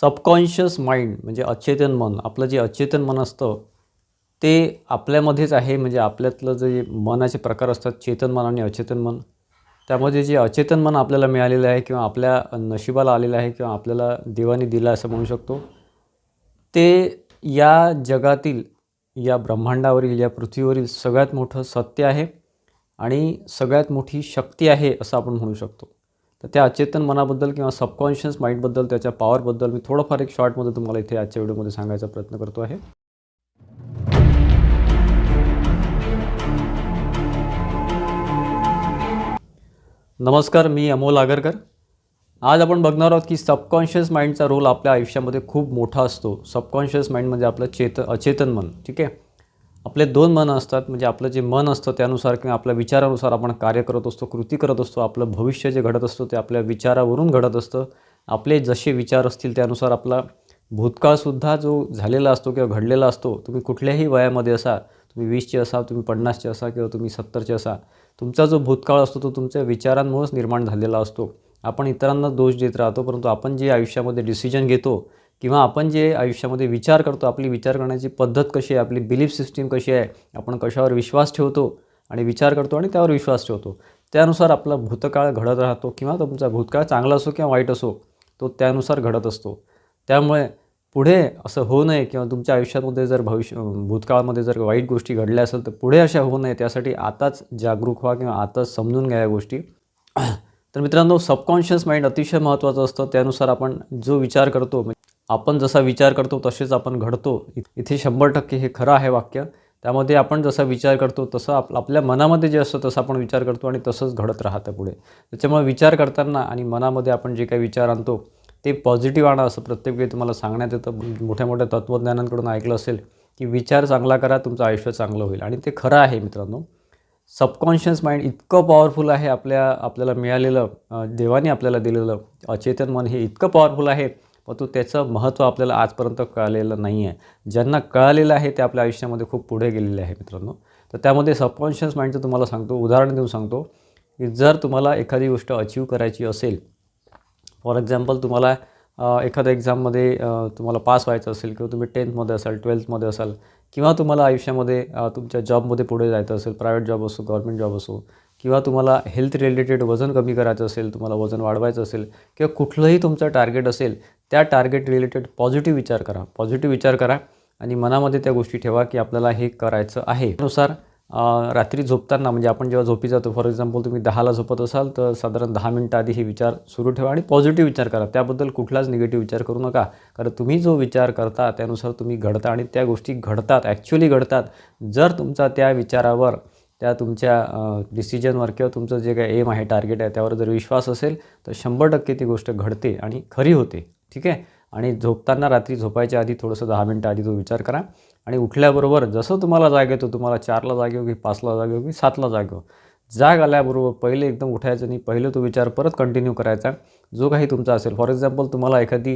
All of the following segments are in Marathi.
सबकॉन्शियस माइंड म्हणजे अचेतन मन आपलं जे अचेतन मन असतं ते आपल्यामध्येच आहे म्हणजे आपल्यातलं जे मनाचे प्रकार असतात चेतन मन आणि अचेतन मन त्यामध्ये जे अचेतन मन आपल्याला मिळालेलं आहे किंवा आपल्या नशिबाला आलेलं आहे किंवा आपल्याला देवाने दिलं असं म्हणू शकतो ते या जगातील या ब्रह्मांडावरील या पृथ्वीवरील सगळ्यात मोठं सत्य आहे आणि सगळ्यात मोठी शक्ती आहे असं आपण म्हणू शकतो. तर त्या अचेतन मनाबद्दल किंवा सबकॉन्शियस माइंडबद्दल त्याच्या पॉवरबद्दल मी थोडंफार एक शॉर्टमध्ये तुम्हाला इथे आजच्या व्हिडिओमध्ये सांगायचा प्रयत्न करतो आहे. नमस्कार मी अमोल आगरकर. आज आपण बघणार आहोत की सबकॉन्शियस माइंडचा रोल आपल्या आयुष्यामध्ये खूप मोठा असतो. सबकॉन्शियस माइंड म्हणजे आपलं चेत अचेतन मन ठीक आहे? आपले दोन मन असतात म्हणजे आपलं जे मन असतं त्यानुसार किंवा आपल्या विचारानुसार आपण कार्य करत असतो कृती करत असतो आपलं भविष्य जे घडत असतं ते आपल्या विचारावरून घडत असतं. आपले जसे विचार असतील त्यानुसार आपला भूतकाळसुद्धा जो झालेला असतो किंवा घडलेला असतो तुम्ही कुठल्याही वयामध्ये असा तुम्ही वीसचे असा तुम्ही पन्नासचे असा किंवा तुम्ही सत्तरचे असा तुमचा जो भूतकाळ असतो तो तुमच्या विचारांमुळेच निर्माण झालेला असतो. आपण इतरांना दोष देत राहतो परंतु आपण जे आयुष्यामध्ये डिसिजन घेतो किंवा आपण जे आयुष्यामध्ये विचार करतो आपली विचार करण्याची पद्धत कशी आहे आपली बिलीफ सिस्टीम कशी आहे आपण कशावर विश्वास ठेवतो आणि विचार करतो आणि त्यावर विश्वास ठेवतो. त्यानुसार आपला भूतकाळ घडत राहतो किंवा तुमचा भूतकाळ चांगला असो किंवा वाईट असो तो त्यानुसार घडत असतो. त्यामुळे पुढे असं होऊ नये किंवा तुमच्या आयुष्यामध्ये जर भविष्य भूतकाळामध्ये जर वाईट गोष्टी घडल्या असेल तर पुढे अशा होऊ नये. त्यासाठी आताच जागरूक व्हा किंवा आताच समजून घ्या या गोष्टी. तर मित्रांनो सबकॉन्शियस माइंड अतिशय महत्त्वाचं असतं. त्यानुसार आपण जो विचार करतो म्हणजे आपण जसा विचार करतो तसेच आपण घडतो. इ- इथे शंभर टक्के हे खरं आहे वाक्य. त्यामध्ये आपण जसा विचार करतो तसं आप आपल्या मनामध्ये जे असतं तसं आपण विचार करतो आणि तसंच घडत राहतं पुढे. त्याच्यामुळे विचार करताना आणि मनामध्ये आपण जे काही विचार आणतो ते पॉझिटिव्ह आणा असं प्रत्येक वेळी तुम्हाला सांगण्यात येतं. मोठ्या मोठ्या तत्त्वज्ञानांकडून ऐकलं असेल की विचार चांगला करा तुमचं आयुष्य चांगलं होईल. आणि ते खरं आहे मित्रांनो. सबकॉन्शियस माइंड इतकं पॉवरफुल आहे आपल्या आपल्याला मिळालेलं देवाने आपल्याला दिलेलं अचेतन मन हे इतकं पॉवरफुल आहे परंतु त्याचं महत्त्व आपल्याला आजपर्यंत कळलेलं नाही आहे ज्यांना कळालेलं आहे ते आपल्या आयुष्यामध्ये खूप पुढे गेलेले आहे मित्रांनो. तर त्यामध्ये सबकॉन्शियस माइंडचं तुम्हाला सांगतो उदाहरण देऊन सांगतो की जर तुम्हाला एखादी गोष्ट अचीव करायची असेल फॉर एक्झाम्पल तुम्हाला एखाद्या एक्झाममध्ये तुम्हाला पास व्हायचं असेल किंवा तुम्ही टेन्थमध्ये असाल ट्वेल्थमध्ये असाल किंवा तुम्हाला आयुष्यामध्ये तुमच्या जॉबमध्ये पुढे जायचं असेल प्रायव्हेट जॉब असो गव्हर्मेंट जॉब असो किंवा तुम्हाला हेल्थ रिलेटेड वजन कमी करायचं असेल तुम्हाला वजन वाढवायचं असेल किंवा कुठलंही तुमचं टार्गेट असेल त्या टार्गेट रिलेटेड पॉझिटिव्ह विचार करा. पॉझिटिव्ह विचार करा आणि मनामध्ये त्या गोष्टी ठेवा की आपल्याला हे करायचं आहे. त्यानुसार रात्री झोपताना म्हणजे आपण जेव्हा झोपी जातो फॉर एक्झाम्पल तुम्ही दहाला झोपत असाल तर साधारण दहा मिनटं आधी हे विचार सुरू ठेवा आणि पॉझिटिव्ह विचार करा. त्याबद्दल कुठलाच निगेटिव्ह विचार करू नका. कारण तुम्ही जो विचार करता त्यानुसार तुम्ही घडता आणि त्या गोष्टी घडतात ॲक्च्युली घडतात. जर तुमचा त्या विचारावर त्या तुमच्या डिसिजनवर किंवा तुमचं जे काही एम आहे टार्गेट आहे त्यावर जर विश्वास असेल तर शंभर टक्के ती गोष्ट घडते आणि खरी होते. ठीक आहे? आणि झोपताना रात्री झोपायच्या आधी थोडंसं दहा मिनटं आधी तो विचार करा. आणि उठल्याबरोबर जसं तुम्हाला जाग येतो तुम्हाला चारला जाग येऊ की पाचला जाग येऊ की सातला जाग येऊ जाग आल्याबरोबर पहिले एकदम उठायचं नाही. पहिले तो विचार परत कंटिन्यू करायचा. जो काही तुमचा असेल. फॉर एक्झाम्पल तुम्हाला एखादी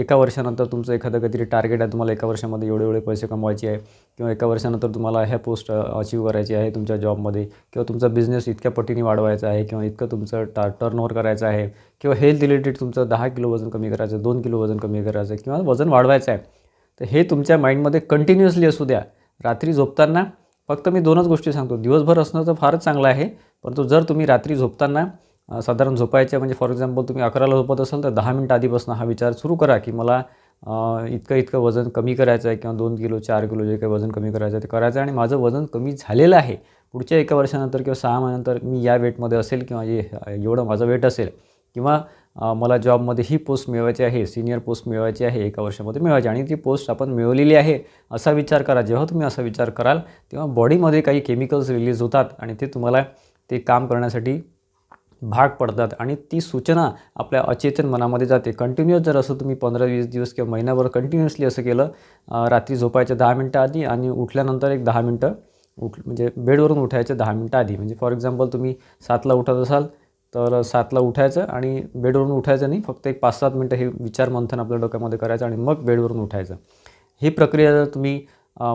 एका वर्षानंतर तुमचं एखादं काहीतरी टार्गेट आहे. तुम्हाला एका वर्षामध्ये एवढे एवढे पैसे कमवायचे आहे. किंवा एका वर्षानंतर तुम्हाला ह्या पोस्ट अचीव करायची आहे तुमच्या जॉबमध्ये किंवा तुमचा बिझनेस इतक्या पटीने वाढवायचा आहे. किंवा इतकं तुमचं टा टर्न ओव्हर करायचं आहे. किंवा हेल्थ रिलेटेड तुमचं दहा किलो वजन कमी करायचं दोन किलो वजन कमी करायचं किंवा वजन वाढवायचं आहे. तर हे तुमच्या माइंडमध्ये कंटिन्युअसली असू द्या. रात्री झोपताना फक्त मी दोनच गोष्टी सांगतो. दिवसभर असणं तर फारच चांगलं आहे परंतु जर तुम्ही रात्री झोपताना साधारण झोपायच्या म्हणजे फॉर एक्झाम्पल तुम्ही अकराला झोपत असाल तर दहा मिनटं आधीपासून हा विचार सुरू करा की मला इतकं इतकं वजन कमी करायचं आहे किंवा दोन किलो चार किलो जे काही वजन कमी करायचं आहे ते करायचं आहे आणि माझं वजन कमी झालेलं आहे. पुढच्या एका वर्षानंतर किंवा सहा महिन्यानंतर मी या वेटमध्ये असेल किंवा जे एवढं माझं वेट असेल किंवा मला जॉबमध्ये ही पोस्ट मिळवायची आहे सिनियर पोस्ट मिळवायची आहे एका वर्षामध्ये मिळवायची आणि ती पोस्ट आपण मिळवलेली आहे असा विचार करा. जेव्हा तुम्ही असा विचार कराल तेव्हा बॉडीमध्ये काही केमिकल्स रिलीज होतात आणि ते तुम्हाला ते काम करण्यासाठी भाग पडतात. आणि ती सूचना आपल्या अचेतन मनामध्ये जाते. कंटिन्युअस जर असं तुम्ही पंधरा वीस दिवस किंवा महिनाभर कंटिन्युअसली असं केलं रात्री झोपायच्या दहा मिनटं आधी आणि उठल्यानंतर एक दहा मिनटं उठ म्हणजे बेडवरून उठायचे दहा मिनटं आधी. म्हणजे फॉर एक्झाम्पल तुम्ही सातला उठत असाल तर सातला उठायचं आणि बेडवरून उठायचं नाही फक्त एक पाच सात मिनटं हे विचार मंथन आपल्या डोक्यामध्ये करायचं आणि मग बेडवरून उठायचं. ही प्रक्रिया जर तुम्ही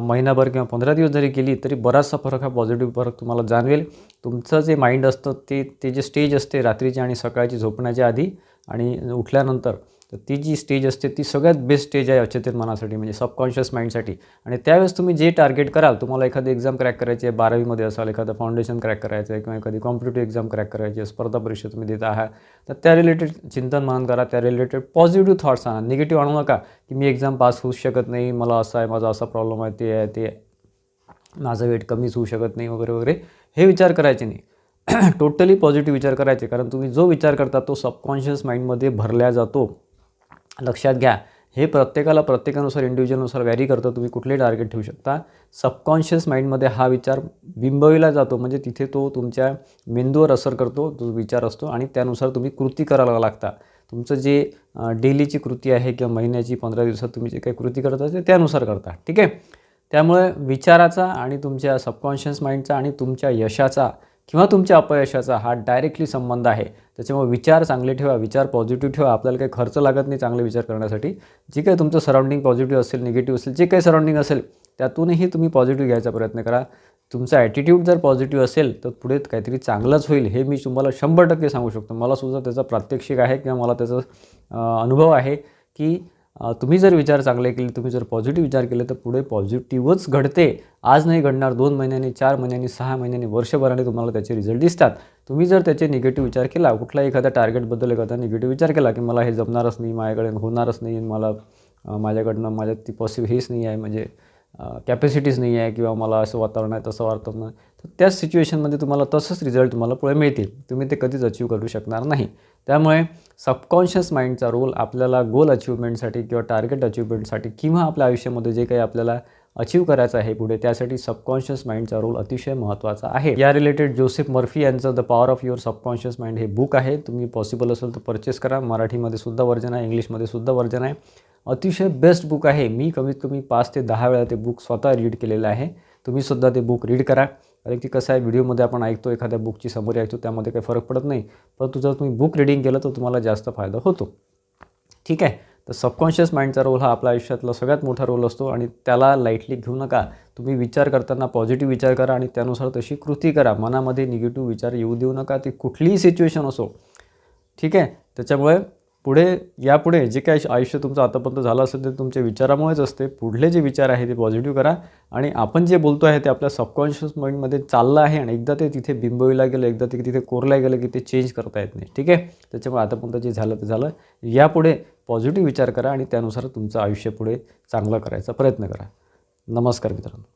महिनाभर किंवा पंधरा दिवस जरी केली तरी बराचसा फरक हा पॉझिटिव्ह फरक तुम्हाला जाणवेल. तुमचं जे माइंड असतं ते ते जे स्टेज असते रात्रीची आणि सकाळची झोपण्याच्या आधी आणि उठल्यानंतर तर ती जी स्टेज असते ती सगळ्यात बेस्ट स्टेज आहे अचेतन मनासाठी म्हणजे सबकॉन्शियस माइंडसाठी आणि त्यावेळेस तुम्ही जे टार्गेट कराल तुम्हाला एखादी एक्झाम क्रॅक करायची आहे बारावीमध्ये असाल एखादं फाउंडेशन क्रॅक करायचं आहे किंवा एखादी कॉम्पिटेटिव्ह एक्झाम क्रॅक करायची आहे स्पर्धा परीक्षा तुम्ही देत आहात तर त्या रिलेटेड चिंतन मनन करा त्या रिलेटेड पॉझिटिव्ह थॉट्स आणा. निगेटिव्ह आणू नका की मी एक्झाम पास होऊ शकत नाही मला असं आहे माझा असा प्रॉब्लेम आहे ते आहे ते माझं वेट कमीच होऊ शकत नाही वगैरे वगैरे. हे विचार करायचे नाही. टोटली पॉझिटिव्ह विचार करायचे. कारण तुम्ही जो विचार करता तो सबकॉन्शियस माइंडमध्ये भरला जातो. लक्षात घ्या. हे प्रत्येकाला प्रत्येकानुसार इंडिव्हिज्युअलनुसार व्हॅरी करतं. तुम्ही कुठले टार्गेट ठेवू शकता. सबकॉन्शियस माइंडमध्ये हा विचार बिंबविला जातो. म्हणजे तिथे तो तुमच्या मेंदूवर असर करतो तो विचार असतो आणि त्यानुसार तुम्ही कृती करायला लागता. तुमचं जे डेलीची कृती आहे किंवा महिन्याची पंधरा दिवसात तुम्ही जे काही कृती करता ते त्यानुसार करता. ठीक आहे? त्यामुळे विचाराचा आणि तुमच्या सबकॉन्शियस माइंडचा आणि तुमच्या यशाचा किंवा तुमच्या अपयशाचा हा डायरेक्टली संबंध आहे त्याच्यामुळे विचार चांगले ठेवा विचार पॉझिटिव्ह ठेवा. आपल्याला काही खर्च लागत नाही चांगले विचार करण्यासाठी. जे काही तुमचं सराउंडिंग पॉझिटिव्ह असेल निगेटिव्ह असेल जे काही सराउंडिंग असेल त्यातूनही तुम्ही पॉझिटिव्ह घ्यायचा प्रयत्न करा. तुमचा ॲटिट्यूड जर पॉझिटिव्ह असेल तर पुढे काहीतरी चांगलंच होईल हे मी तुम्हाला शंभर टक्के सांगू शकतो. मला सुद्धा त्याचा प्रात्यक्षिक आहे किंवा मला त्याचा अनुभव आहे की तुम्ही जर विचार चांगले केले तुम्ही जर पॉझिटिव्ह विचार केले तर पुढे पॉझिटिव्हच घडते. आज नाही घडणार दोन महिन्यांनी चार महिन्यांनी सहा महिन्यांनी वर्षभराने तुम्हाला त्याचे रिझल्ट दिसतात. तुम्ही जर त्याचे निगेटिव्ह विचार केला कुठलाही एखाद्या टार्गेटबद्दल एखादा निगेटिव्ह विचार केला की मला हे जमणारच नाही माझ्याकडे होणारच नाही मला माझ्याकडनं माझ्यात ती पॉसिबल हेच नाही आहे म्हणजे कॅपॅसिटीज नाही आहे किंवा मला असं वातावरण आहे तसं वातावरण आहे तर त्याच सिच्युएशनमध्ये तुम्हाला तसंच रिझल्ट तुम्हाला पुढे मिळतील. तुम्ही ते कधीच अचीव करू शकणार नाही. त्यामुळे सबकॉन्शियस माइंडचा रोल आपल्याला गोल अचिव्हमेंटसाठी किंवा टार्गेट अचीवमेंटसाठी किंवा आपल्या आयुष्यामध्ये जे काही आपल्याला अचीव करायचं आहे पुढे त्यासाठी सबकॉन्शियस माइंडचा रोल अतिशय महत्त्वाचा आहे. या रिलेटेड जोसेफ मर्फी यांचं the power of your subconscious mind हे बुक आहे. तुम्ही पॉसिबल असेल तर परचेस करा. मराठीमध्ये सुद्धा वर्जन आहे इंग्लिशमध्ये सुद्धा वर्जन आहे. अतिशय बेस्ट बुक आहे. मी कमीत कमी पाच ते दहा वेळा ते बुक स्वतः रीड केलेलं आहे. तुम्ही सुद्धा ते बुक रीड करा. कारण की कसं आहे व्हिडिओमध्ये आपण ऐकतो एखाद्या बुकची समोर ऐकतो त्यामध्ये काही फरक पडत नाही. परंतु जर तुम्ही बुक रिडिंग केलं तर तुम्हाला जास्त फायदा होतो. ठीक आहे? तर सबकॉन्शियस माइंडचा रोल हा आपल्या आयुष्यातला सगळ्यात मोठा रोल असतो आणि त्याला लाईटली घेऊ नका. तुम्ही विचार करताना पॉझिटिव्ह विचार करा आणि त्यानुसार तशी कृती करा. मनामध्ये निगेटिव्ह विचार येऊ देऊ नका. ती कुठलीही सिच्युएशन असो. ठीक आहे? त्याच्यामुळे पुढे यापुढे जे काही आयुष्य तुमचं आतापर्यंत झालं असेल ते तुमच्या विचारामुळेच असते. पुढले जे विचार आहे ते पॉझिटिव्ह करा आणि आपण जे बोलतो आहे ते आपल्या सबकॉन्शियस माइंडमध्ये चाललं आहे आणि एकदा ते तिथे बिंबविला गेलं एकदा ते तिथे कोरल्या गेलं की ते चेंज करता येत नाही. ठीक आहे? त्याच्यामुळे आतापर्यंत जे झालं ते झालं. यापुढे पॉझिटिव्ह विचार करा आणि त्यानुसार तुमचं आयुष्य पुढे चांगलं करायचा प्रयत्न करा. नमस्कार मित्रांनो.